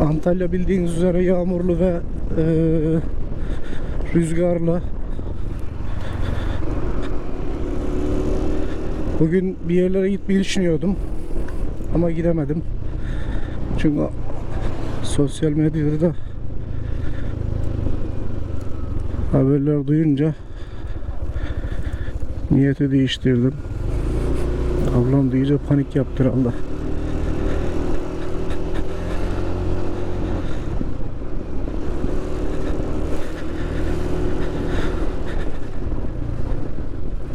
Antalya bildiğiniz üzere yağmurlu ve e, rüzgarlı. Bugün bir yerlere gitmeyi düşünüyordum. Ama gidemedim. Çünkü sosyal medyada da haberler duyunca niyeti değiştirdim. Ablam iyice panik yaptır Allah.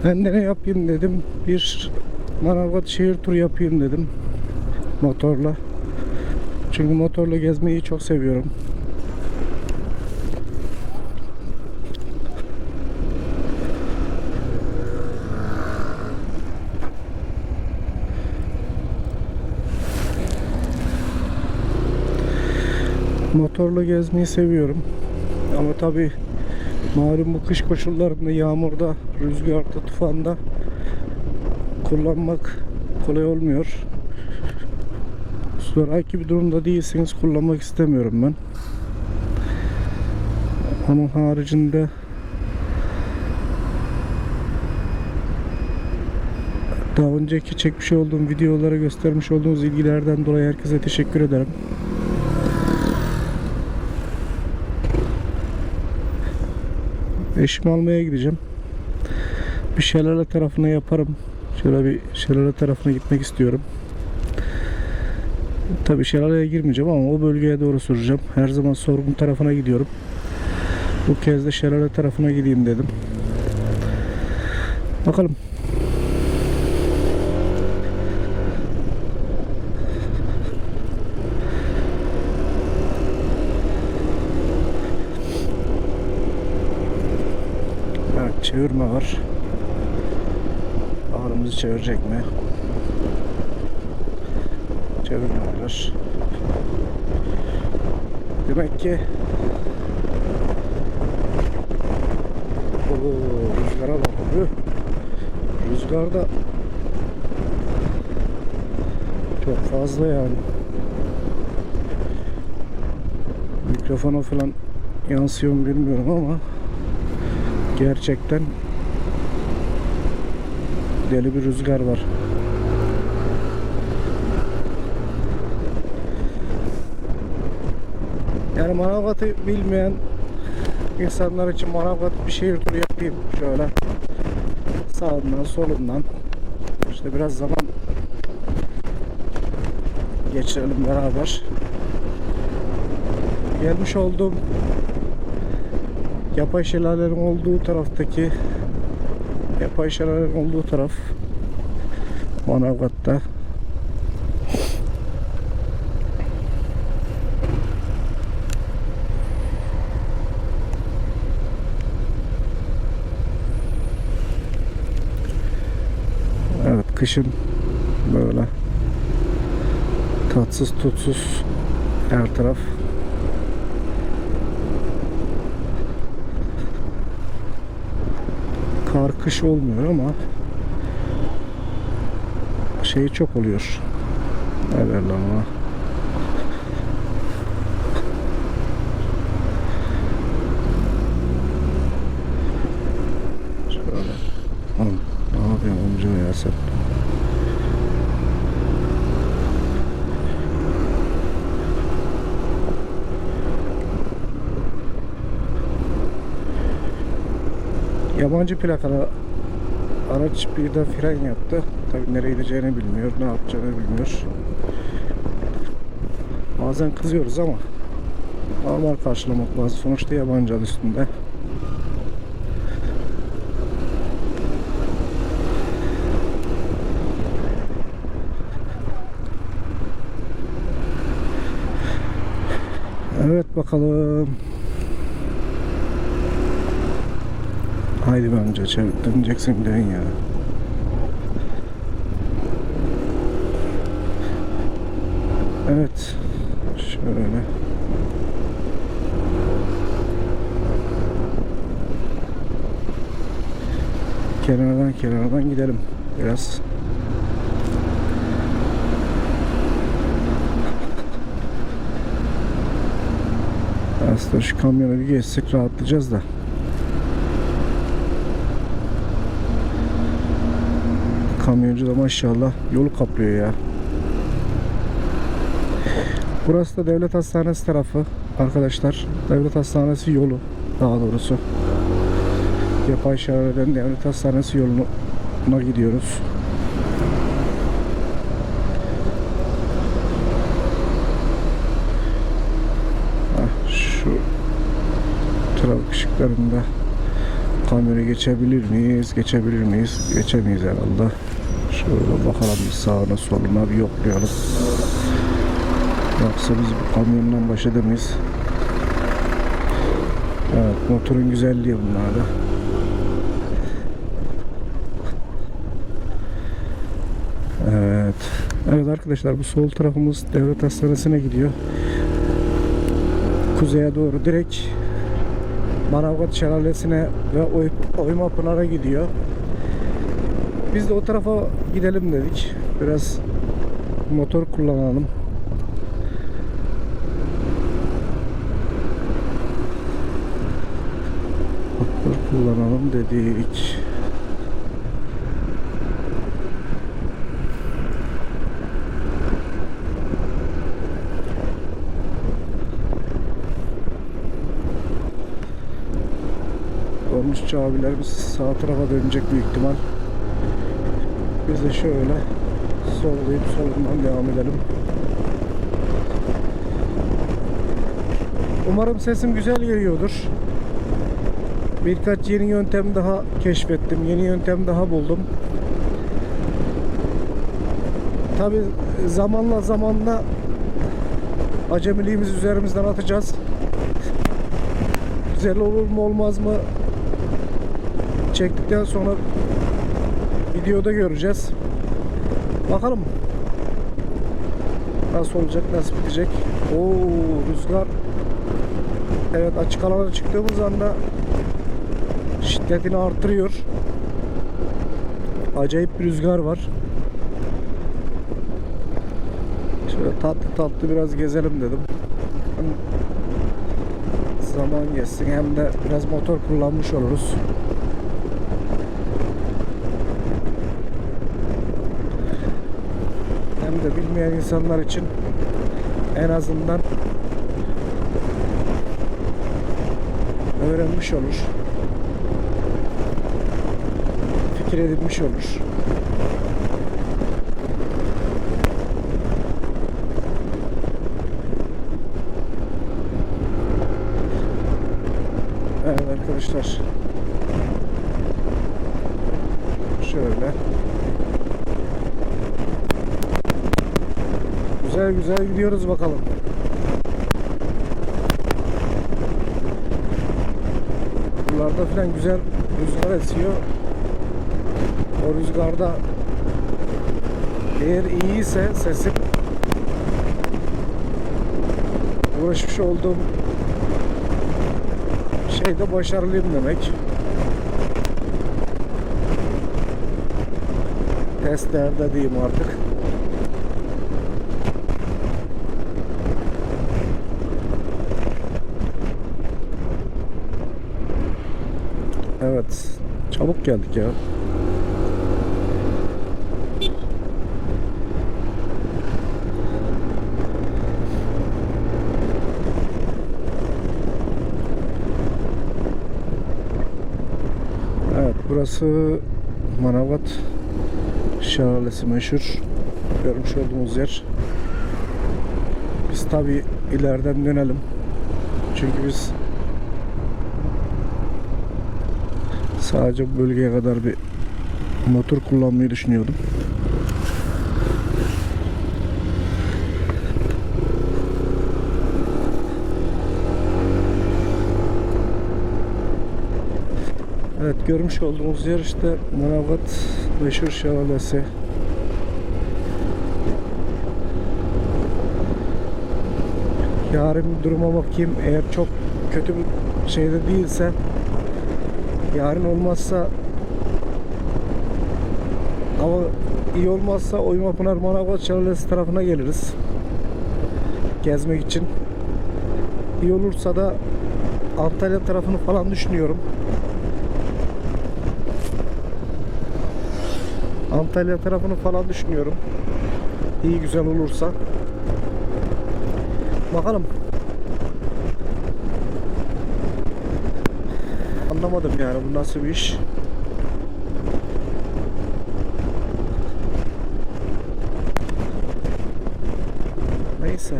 Ben de ne yapayım dedim. Bir Manavgat şehir turu yapayım dedim. Motorla. Çünkü motorla gezmeyi çok seviyorum. Motorla gezmeyi seviyorum. Ama tabi malum bu kış koşullarında yağmurda, rüzgarda, tufanda kullanmak kolay olmuyor. Zoraki bir durumda değilseniz kullanmak istemiyorum ben. Onun haricinde daha önceki çekmiş olduğum videolara göstermiş olduğunuz ilgilerden dolayı herkese teşekkür ederim. Eşimi almaya gideceğim. Bir şelale tarafına yaparım. Şöyle bir şelale tarafına gitmek istiyorum. Tabii şelaleye girmeyeceğim ama o bölgeye doğru süreceğim. Her zaman sorgun tarafına gidiyorum. Bu kez de şelale tarafına gideyim dedim. Bakalım. Evet, çevirme var. Ağrımızı çevirecek mi? Çevirme var. Demek ki Oo, rüzgara bak. Rüzgar çok fazla yani. Mikrofona falan yansıyor mu bilmiyorum ama gerçekten deli bir rüzgar var. Yani Manavgat'ı bilmeyen insanlar için Manavgat bir şehir turu yapayım şöyle. Sağından solundan. İşte biraz zaman geçirelim beraber. Gelmiş olduğum yapay şelalelerin olduğu taraftaki yapay şelalelerin olduğu taraf Manavgat'ta. Evet kışın böyle tatsız tutsuz her taraf kar kış olmuyor ama şey çok oluyor. Ne derler ona? Şöyle. Oğlum, ne yapıyorsun amca ya sen? Yabancı plakalı araç bir de fren yaptı. Tabi nereye gideceğini bilmiyor, ne yapacağını bilmiyor. Bazen kızıyoruz ama normal karşılamak lazım. Sonuçta yabancı adı üstünde. Evet bakalım. Haydi be amca çabuk döneceksin dön ya. Evet. Şöyle. Kenardan kenardan gidelim biraz. Aslında şu kamyonu bir geçsek rahatlayacağız da. Kamyoncu da maşallah yolu kaplıyor ya. Burası da devlet hastanesi tarafı arkadaşlar. Devlet hastanesi yolu daha doğrusu. Yapay Şehir'den devlet hastanesi yoluna gidiyoruz. Hah, şu trafik ışıklarında kamyonu geçebilir miyiz? Geçebilir miyiz? Geçemeyiz herhalde. Şöyle bakalım bir sağına soluna bir yoklayalım. Yoksa biz bu kamyondan baş edemeyiz. Evet motorun güzelliği bunlarda. Evet. Evet arkadaşlar bu sol tarafımız devlet hastanesine gidiyor. Kuzeye doğru direkt Manavgat Şelalesi'ne ve Oy, Oyma Pınar'a gidiyor. Biz de o tarafa gidelim dedik. Biraz motor kullanalım. Motor kullanalım dedik. Dolmuşçu abilerimiz sağ tarafa dönecek büyük ihtimal. Biz de şöyle sollayıp solundan devam edelim. Umarım sesim güzel geliyordur. Birkaç yeni yöntem daha keşfettim. Yeni yöntem daha buldum. Tabi zamanla zamanla acemiliğimizi üzerimizden atacağız. Güzel olur mu olmaz mı çektikten sonra videoda göreceğiz. Bakalım. Nasıl olacak, nasıl bitecek. Oo rüzgar. Evet açık alana çıktığımız anda şiddetini artırıyor. Acayip bir rüzgar var. Şöyle tatlı tatlı biraz gezelim dedim. Zaman geçsin hem de biraz motor kullanmış oluruz. Hem de bilmeyen insanlar için en azından öğrenmiş olur. Fikir edinmiş olur. Evet arkadaşlar. Şöyle. Güzel gidiyoruz bakalım. Buralarda falan güzel rüzgar esiyor. O rüzgarda eğer iyiyse sesim uğraşmış olduğum şeyde başarılıyım demek. Testlerde diyeyim artık. Evet. Geldik ya. Evet burası Manavgat Şelalesi meşhur. Görmüş olduğumuz yer. Biz tabi ileriden dönelim. Çünkü biz Sadece bu bölgeye kadar bir motor kullanmayı düşünüyordum. Evet görmüş olduğumuz yer işte Manavgat meşhur şelalesi. Yarın duruma bakayım. Eğer çok kötü bir şeyde değilse yarın olmazsa ama iyi olmazsa Oyma Pınar Manavgat Şelalesi tarafına geliriz. Gezmek için. iyi olursa da Antalya tarafını falan düşünüyorum. Antalya tarafını falan düşünüyorum. İyi güzel olursa. Bakalım. Anlamadım yani bu nasıl bir iş. Neyse.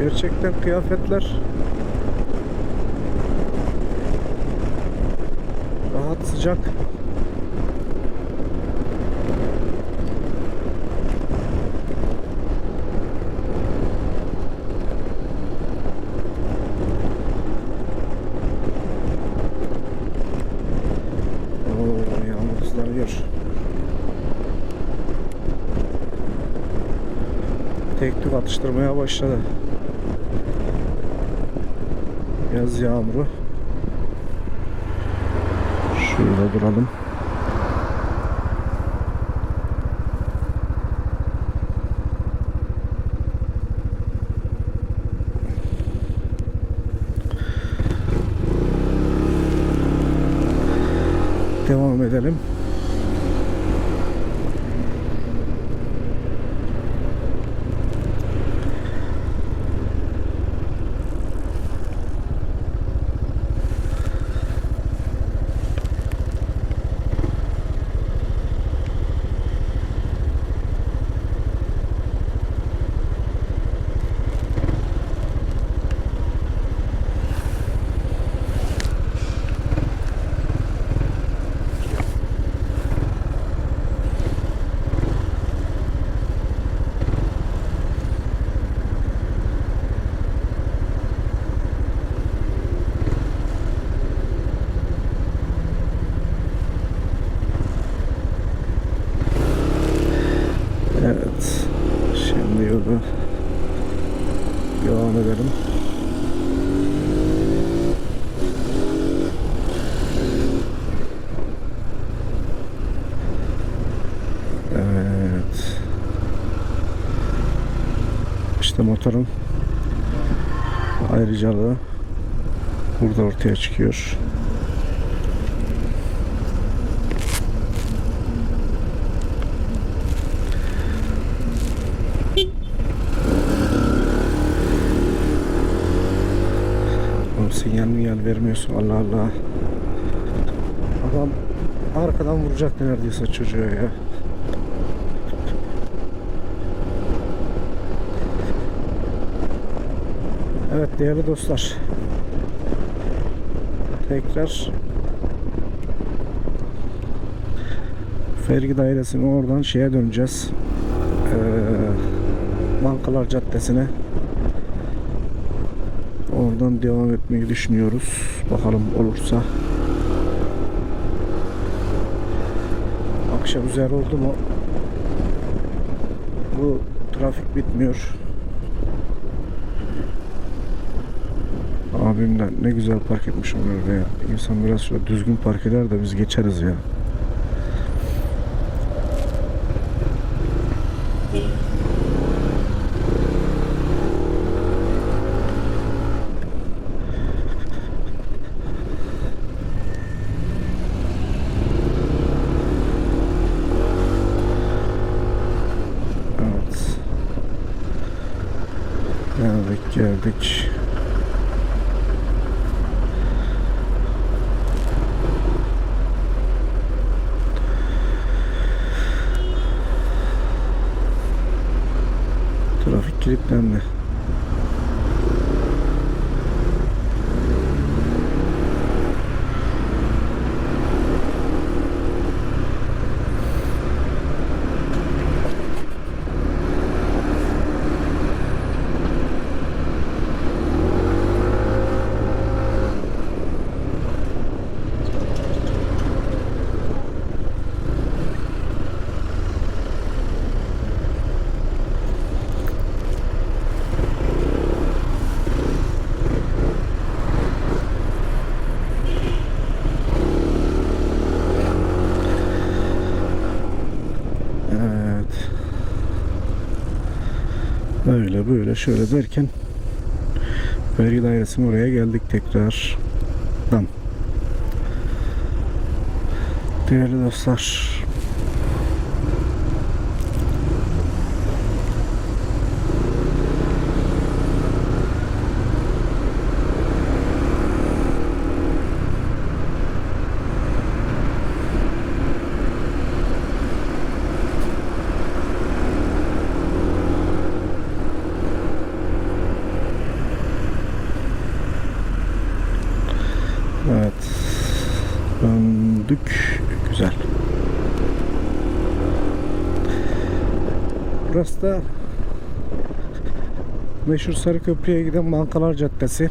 Gerçekten kıyafetler rahat sıcak. Yağmur. Tek tük atıştırmaya başladı. Yaz yağmuru. Şurada duralım. Devam edelim. Evet. Şimdi yolu devam edelim. Evet. İşte motorun ayrıcalığı burada ortaya çıkıyor. Vermiyorsun Allah Allah. Adam arkadan vuracak neredeyse çocuğa ya. Evet değerli dostlar. Tekrar Vergi dairesine oradan şeye döneceğiz. Ee, Bankalar Caddesi'ne. Oradan devam etmeyi düşünüyoruz. Bakalım olursa. Akşam üzeri oldu mu bu trafik bitmiyor. Abim de ne güzel park etmiş orada ya. İnsan biraz şöyle düzgün park eder de biz geçeriz ya. Evet. Geldik. Trafik kilitlendi. Öyle böyle şöyle derken vergi dairesine oraya geldik tekrar. Değerli dostlar. Evet. Döndük. Güzel. Burası da meşhur Sarıköprü'ye giden Bankalar Caddesi.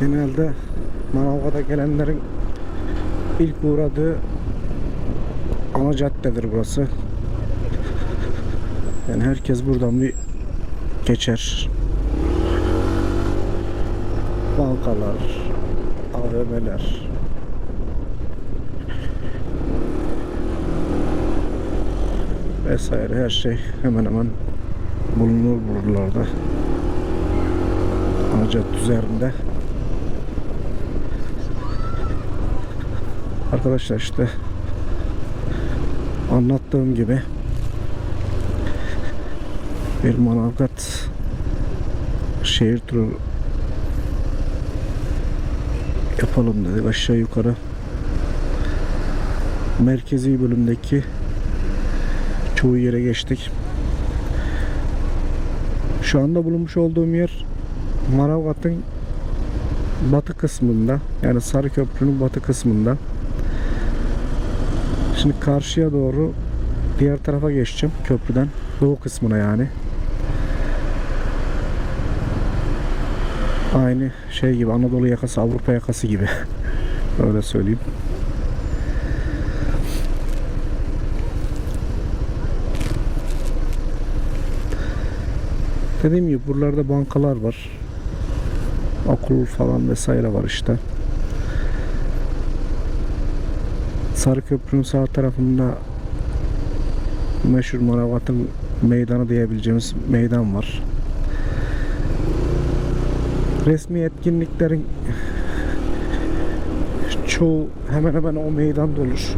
Genelde Manavgat'a gelenlerin ilk uğradığı ana caddedir burası. Yani herkes buradan bir geçer. Bankalar, AVM'ler. vesaire her şey hemen hemen bulunur buralarda. Ana cadde üzerinde. Arkadaşlar işte anlattığım gibi bir Manavgat şehir turu yapalım dedik aşağı yukarı merkezi bölümdeki çoğu yere geçtik. Şu anda bulunmuş olduğum yer Manavgat'ın batı kısmında yani Sarıköprü'nün batı kısmında. Şimdi karşıya doğru diğer tarafa geçeceğim köprüden doğu kısmına yani Aynı şey gibi Anadolu yakası Avrupa yakası gibi. Öyle söyleyeyim. Dediğim gibi buralarda bankalar var. Okul falan vesaire var işte. Sarıköprü'nün sağ tarafında meşhur Manavgat'ın meydanı diyebileceğimiz meydan var resmi etkinliklerin çoğu hemen hemen o meydanda olur.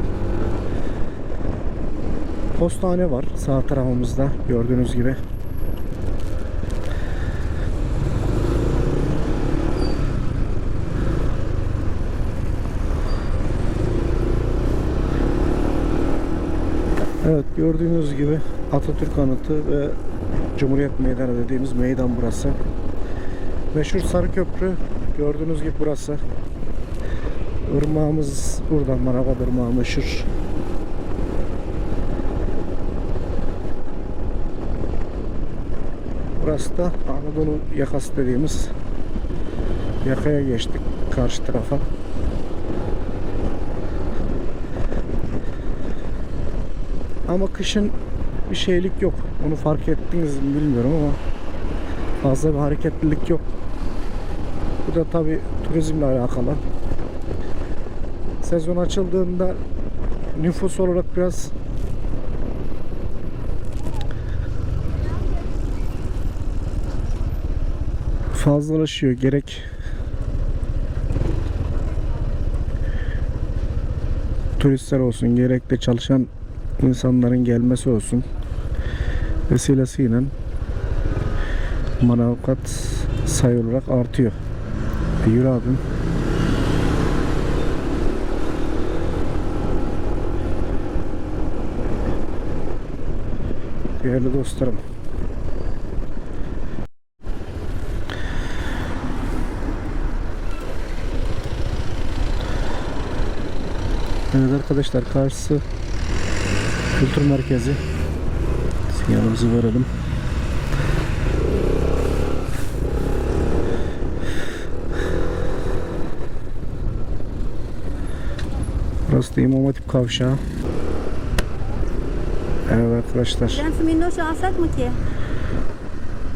Postane var sağ tarafımızda gördüğünüz gibi. Evet gördüğünüz gibi Atatürk Anıtı ve Cumhuriyet Meydanı dediğimiz meydan burası. Meşhur Sarıköprü gördüğünüz gibi burası. Irmağımız buradan Manavgat Irmağı meşhur. Burası da Anadolu yakası dediğimiz yakaya geçtik karşı tarafa. Ama kışın bir şeylik yok. Onu fark ettiniz mi bilmiyorum ama fazla bir hareketlilik yok. Bu da tabi turizmle alakalı. Sezon açıldığında nüfus olarak biraz fazlalaşıyor. Gerek turistler olsun, gerek de çalışan insanların gelmesi olsun vesilesiyle Manavgat sayı olarak artıyor. E yürü abim. Değerli dostlarım. Evet arkadaşlar karşısı kültür merkezi. Sinyalimizi verelim. Da İmam Hatip Kavşağı. Evet arkadaşlar. Prens Minnoş'u alsak mı ki?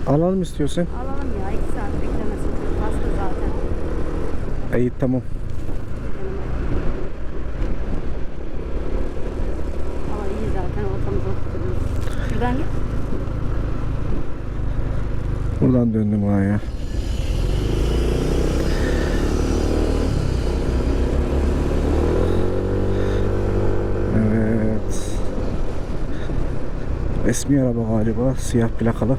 Alalım istiyorsan. Alalım ya. 2 saat beklemesin. Bastı zaten. İyi tamam. Ama iyi zaten ortamızı oturturuz. Şuradan git. Buradan döndüm ha ya. Evet. Resmi araba galiba. Siyah plakalı.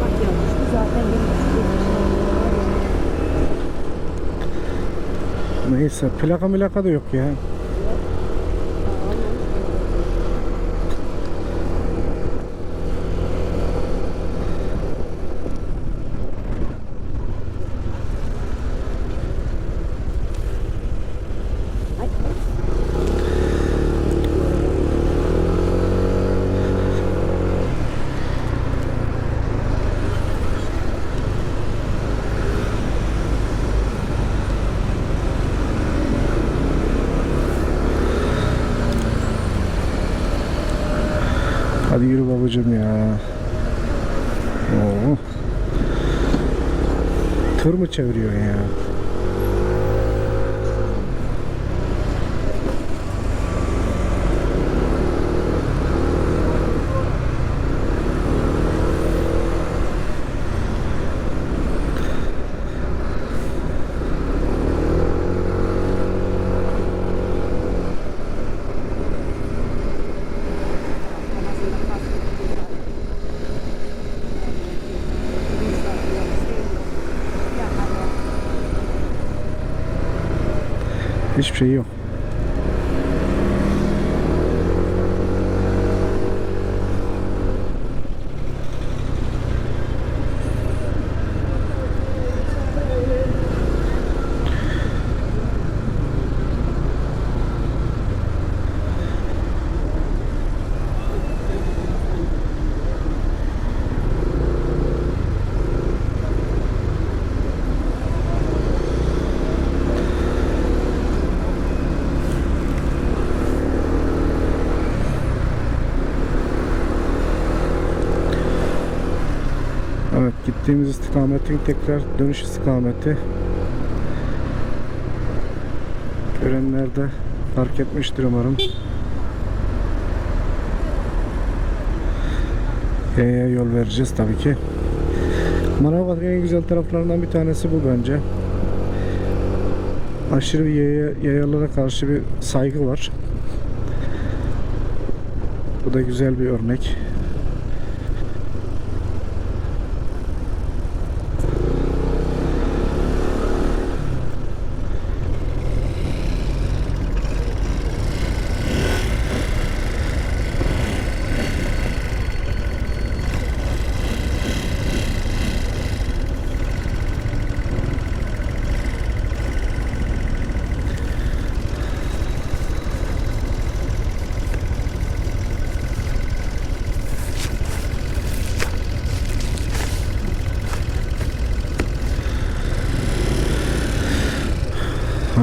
Bak yapmıştı zaten Neyse plaka milaka da yok ya. Hadi yürü babacığım ya. Oo. Tır mı çeviriyor ya? Hiçbir şey yok. Evet gittiğimiz istikametin tekrar dönüş istikameti. Görenler de fark etmiştir umarım. Yaya yol vereceğiz tabii ki. Manavgat'ın en güzel taraflarından bir tanesi bu bence. Aşırı bir yaya, yayalara karşı bir saygı var. Bu da güzel bir örnek.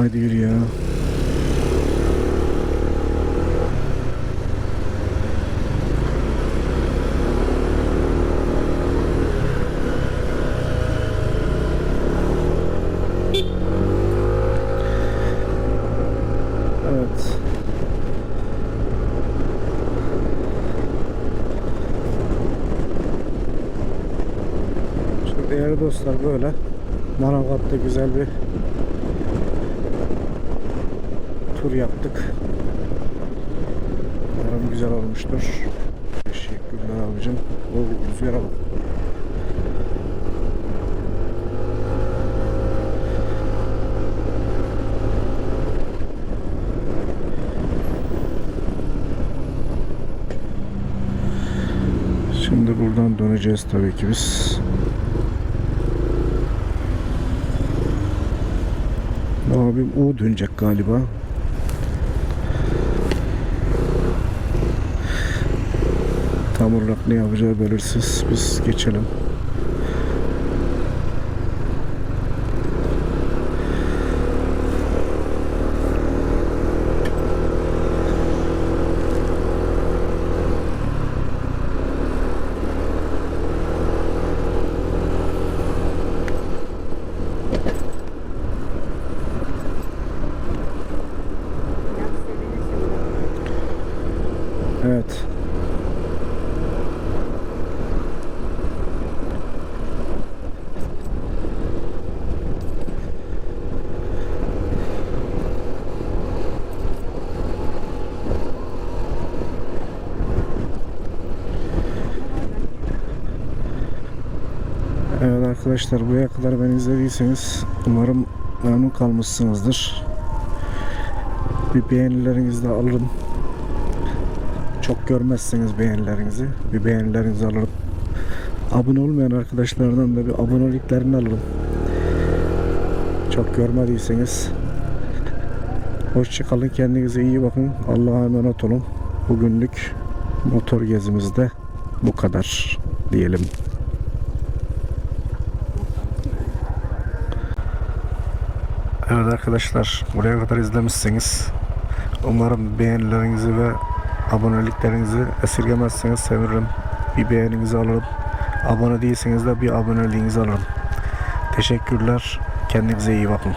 Haydi yürü ya. Evet. Dostlar böyle Manavgat'ta güzel bir tur yaptık. Umarım güzel olmuştur. Teşekkürler abicim. O rüzgara bak. Şimdi buradan döneceğiz tabii ki biz. Abim U dönecek galiba. Tam olarak ne yapacağı belirsiz. Biz geçelim. Evet arkadaşlar buraya kadar beni izlediyseniz umarım memnun kalmışsınızdır. Bir beğenilerinizi de alırım. Çok görmezseniz beğenilerinizi bir beğenilerinizi alırım. Abone olmayan arkadaşlardan da bir aboneliklerini alırım. Çok görmediyseniz Hoşçakalın kendinize iyi bakın. Allah'a emanet olun. Bugünlük motor gezimizde bu kadar diyelim. Evet arkadaşlar buraya kadar izlemişsiniz. Umarım beğenilerinizi ve aboneliklerinizi esirgemezseniz sevinirim. Bir beğeninizi alırım. Abone değilseniz de bir aboneliğinizi alırım. Teşekkürler. Kendinize iyi bakın.